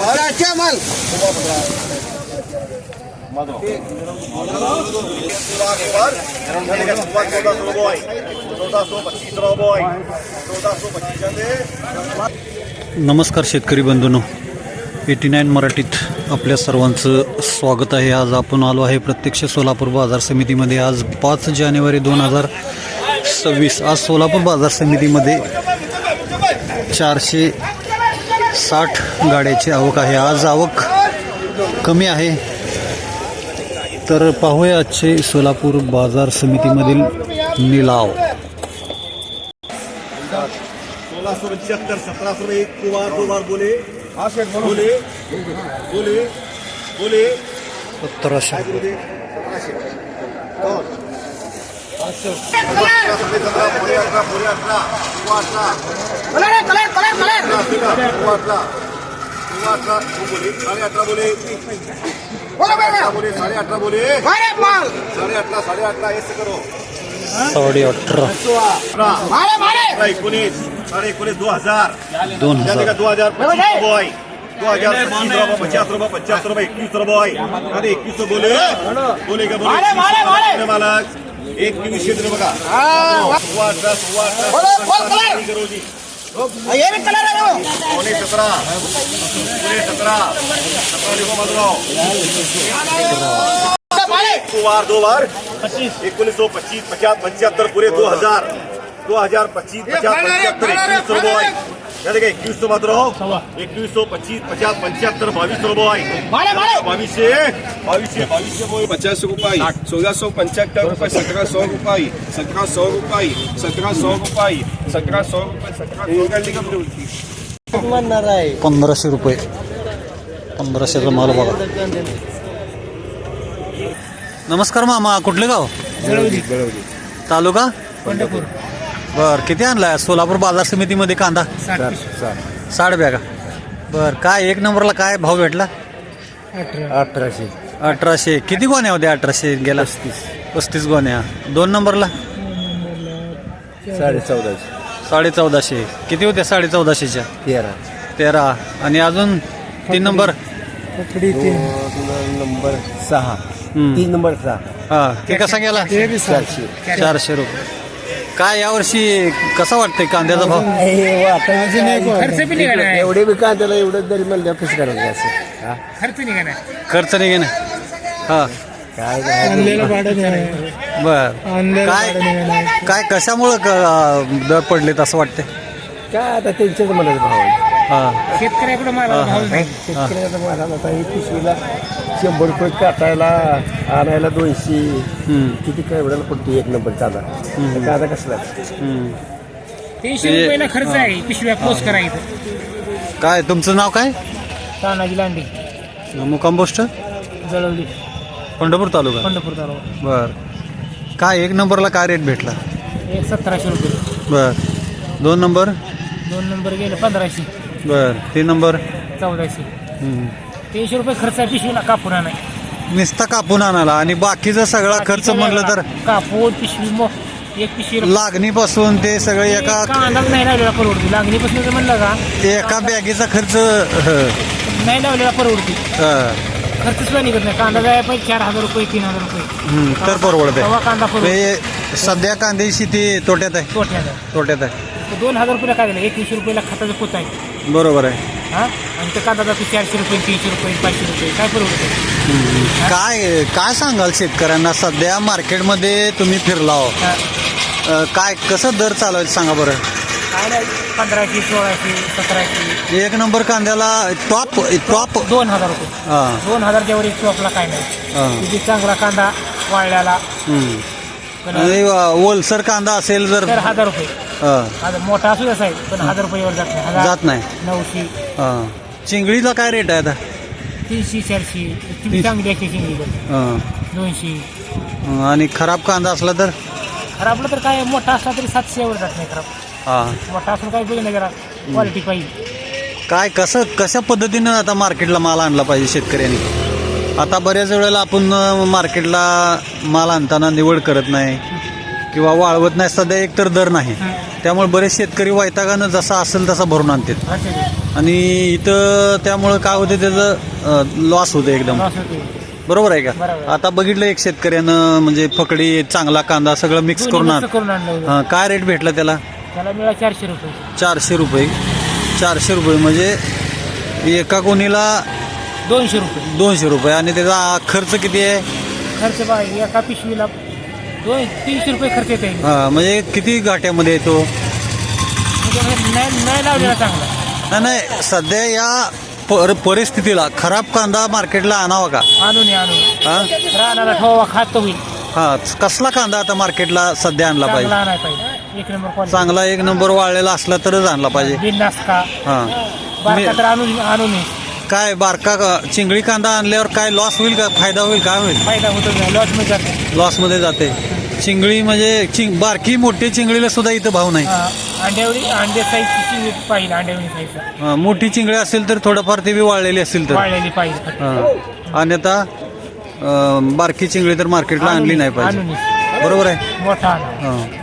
माल. नमस्कार शेतकरी बंधूनो. एटी नाईन मराठीत आपल्या सर्वांचं स्वागत आहे. आज आपण आलो आहे प्रत्यक्ष सोलापूर बाजार समितीमध्ये. आज पाच जानेवारी दोन हजार सव्वीस. आज सोलापूर बाजार समितीमध्ये चारशे साठ गाड्याची आवक आहे. आज आवक कमी आहे. तर पाहूया आजचे सोलापूर बाजार समितीमधील निलाव. सोलह सौ पचहत्तर सत्रह सौ एक दो बार दो बार बोले. बोले. बोले बोले? सतराशे. Colour colour colour colour. दो अठरा बोले. साढ़े अठरा बोले बोलो. अठरा बोले. करो. साडे अठरा मारे अठरा एकोणीस. साढ़े एकोणीस दो हजार. दोन जाने का हजार दो हजार पच्चीस रुपये दो हजार पच्चीस रुपये पचास रुपये पचास रुपये इक्कीस रुपये अरे इक्कीस सौ बोले. बोले. का बोले? मालक एक निमिष क्षेत्र बघा. सव्वा अठरा सव्वा अठरा मारे दो बार दो बार पच्चीस एकोणीस सौ पच्चीस पचास पंच्याहत्तर पुरे दो हजार दो हजार पच्चीस पचास का इक्कीस सौ मत रहो। एकवीस सौ पच्चीस पचास पंच्याहत्तर बावीस रुपये मारे मारे। बावीसशे बावीसशे बावीसशे बोल पचास रुपये। सोळा सौ पंच्याहत्तर रुपये सतरा सौ रुपये सतरा सौ रुपये सतरा सौ रुपये सतरा सौ रुपये सतरा सौ गाडी का बोलती पंधराशे रुपये। पंधराशेचा माल बघा नमस्कार मामा कुठले गाव? तालुका? बर किती आणलाय? सोलापूर बाजार समितीमध्ये कांदा? साठ बॅगा बर काय एक नंबरला काय भाव भेटला? अठराशे. अठराशे. किती गोण्या होत्या अठराशे गेला पस्तीस. गोण्या. दोन नंबरला? साडे चौदाशे. साडे चौदाशे. किती होत्या साडे चौदाशेच्या? तेरा. तेरा. आणि अजून तीन नंबर? नंबर सहा. तीन नंबर सहा. हा ते कसा गेला? चारशे. चारशे रुपये. काय यावर्षी कसा वाटतंय कांद्याचा भाव? हे वाटाण्याचे खर्च बी निघाला आहे. एवढे बी का त्याला एवढं जरी म्हणलं कसं करायचं असं. हा? खर्च निघाला खर्च नाही घेणे. हा. काय काय बर. काय काय कशामुळं क- दर पडलेत असं वाटतंय? काय आता त्यांच्याच मनात भाव आहे. हा. शेतकऱ्याकडे मला भाव नाही. शेतकऱ्याचा माल आता ही पिशवीला शंभर रुपये काटायला आणायला दोनशे. किती काय एवढ्याला पडतो एक नंबर कांदा? कांदा कसला. तीनशे रुपयाला खर्च आहे पिशव्या पोच करायचं काय तुमचं नाव काय? तानाजी लांडी. मुकाम पोस्ट जळवली. पंढरपूर तालुका? पंढरपूर तालुका. बर. काय एक नंबरला काय रेट भेटला? एक सतराशे रुपये. बर. दोन नंबर? दोन नंबर गेले पंधराशे. बर. तीन नंबर चौदाशे. तीनशे रुपये खर्च आहे पिशवीला कापून आणाय नुसता कापून आणाला आणि बाकीचा सगळा खर्च म्हणलं तर? कापून पिशवी मो एक पिशवी लागणीपासून ते सगळं एका कांदा नाही लावलेला परवडती. लागणीपासून जर म्हणलं का? एका बॅगेचा खर्च ह, नाही लावलेला परवडती. ह, खर्च सुद्धा निघत नाही. कांदा जाय पाहिजे चार हजार रुपये तीन हजार रुपये. तर परवडत. तेव्हा आहे कांदा परवडतो. हे सध्या कांद्याची शेती तोट्यात आहे. तोट्याचा तोट्यात आहे. दोन हजार रुपये काय झालं? एकवीसशे रुपयाला खताचं पोत आहे. बरोबर आहे. हा? आणि ते कांदा जातो चारशे रुपये तीनशे रुपये पाचशे रुपये. काय परवडतं काय काय सांगाल शेतकऱ्यांना? सध्या मार्केटमध्ये तुम्ही फिरला हो. हा. अ, काय कसं दर चालवायचं सांगा बरं? काय नाही पंधराशे सोळाशे सतराशे. एक नंबर कांद्याला टॉप टॉप दोन हजार रुपये. हा. दोन हजारच्या वर एक चॉकला काय नाही. हा. किती चांगला कांदा वाळल्याला हम्म. पण आणि अ, ओलसर कांदा असेल जर तर हजार रुपये. हा, हजार मोठा असू आहे पण हजार रुपयेवर जात नाही. हजार जात नाही. नऊशे. हा. चिंगळीला काय रेट आहे आता? तीनशे चारशे. ती चांगली हा. दोनशे. आणि खराब कांदा असला तर? खराबलं तर काय मोठा असला तरी सातशे वर जात नाही खराब. हा. मोठा असून काय बघ जरा. क्वालिटी पाहिजे. काय कसं कशा पद्धतीनं आता मार्केटला माल आणला पाहिजे शेतकऱ्यांनी? आता बऱ्याच वेळेला आपण अ, मार्केटला माल आणताना निवड करत नाही. किंवा वाळवत नाही सध्या एक तर दर नाही. त्यामुळे बरेच शेतकरी वैतागानं जसा असेल तसा भरून आणतात. आणि इथं त्यामुळं काय होतं त्याचं लॉस होतं एकदम. बरोबर आहे का. आता बघितलं एक शेतकऱ्यानं म्हणजे फकडी चांगला कांदा सगळं मिक्स करून आण. हां, काय रेट भेटला त्याला? चारशे रुपये. चारशे रुपये. चारशे रुपये म्हणजे एका कोणीला दोनशे रुपये. दोनशे रुपये. आणि त्याचा खर्च किती आहे? खर्च बा एका पिशवीला दोन तीनशे रुपये खर्च येते हा, म्हणजे किती गाठ्यामध्ये येतो? म्हणजे नाही नाही लावलेला चांगला. नाही नाही सध्या या पर परिस्थितीला खराब कांदा मार्केटला आणावा का? आणून ये, आणून. हा? रानाला ठोवा खात होईल. हा कसला कांदा आता मार्केटला सध्या आणला चांगला पाहिजे? एक नंबर क्वालिटी चांगला एक नंबर वाळलेला असला तरच आणला पाहिजे. बिन नासका हा. आणून आणून ये. काय बारका का- चिंगळी कांदा आणल्यावर काय लॉस होईल का? फायदा होईल काय होईल? फायदा होतो नाही लॉसमध्ये जाते. लॉसमध्ये जाते. चिंगळी म्हणजे चिंग बारकी मोठी चिंगळीला सुद्धा इथं भाव नाही. हा, अंड्यावरी अंडे साईजची पाहिजे अंड्यावरी साईजचा हा, मोठी चिंगळी असेल तर थोडंफार ती बी वाळलेली असेल तर. वाळलेली पाहिजे हा. आणि आता अं, बारकी चिंगळी तर मार्केटला आणली नाही आणून पाहिजे. बरोबर आहे? मोठा आणा. हा.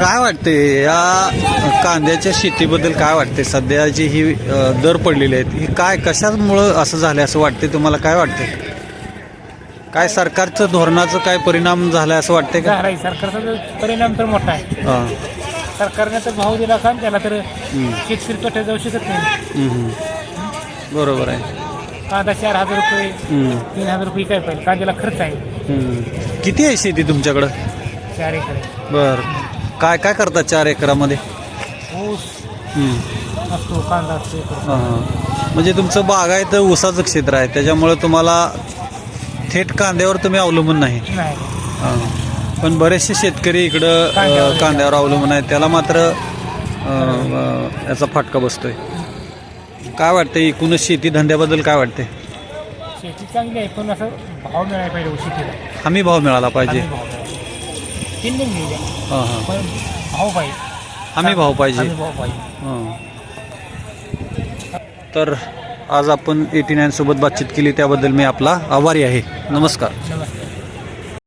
काय वाटते या कांद्याच्या शेतीबद्दल काय वाटते सध्याची ही अं, दर पडलेली आहेत ही काय कशामुळं असं झालं असं वाटते तुम्हाला? काय वाटते काय सरकारचं धोरणाचं काय परिणाम झालाय असं वाटते का? झालाय. सरकारचा परिणाम तर मोठा आहे. हा. सरकारने तर भाव दिला का त्याला तर शेतकरी तोट्यात जाऊ शकत नाही. हम्म. बरोबर आहे. कांदा चार हजार रुपये हम्म, तीन हजार रुपये काय पाहिजे? कांद्याला खर्च आहे. हम्म. किती आहे शेती तुमच्याकडं? चार एकर आहे. बर. काय काय करतात चार एकरामध्ये? ऊस. असतो कांदा असतो. हा, हा. म्हणजे तुमचं बागायत ऊसाचं क्षेत्र आहे. त्याच्यामुळे तुम्हाला थेट कांद्यावर तुम्ही अवलंबून नाही. नाही. हा. पण बरेचसे शेतकरी इकडं अ, कांद्यावर अवलंबून आहेत. त्याला मात्र अ, अ, याचा फटका बसतोय. काय वाटतं एकूणच शेती धंद्याबद्दल काय वाटते शेती चांगली आहे पण असं भाव मिळायला पाहिजे शेतीला. हमी भाव मिळाला पाहिजे. हमी भाव मिळाला. तीन दिन मिळू द्या हां हां. पण भाव पाहिजे हमी भाव पाहिजे. भाव पाहिजे. हां. तर आज आपण एटी नाईन सोबत बातचीत केली त्याबद्दल मी आपला आभारी आहे. नमस्कार. नमस्कार.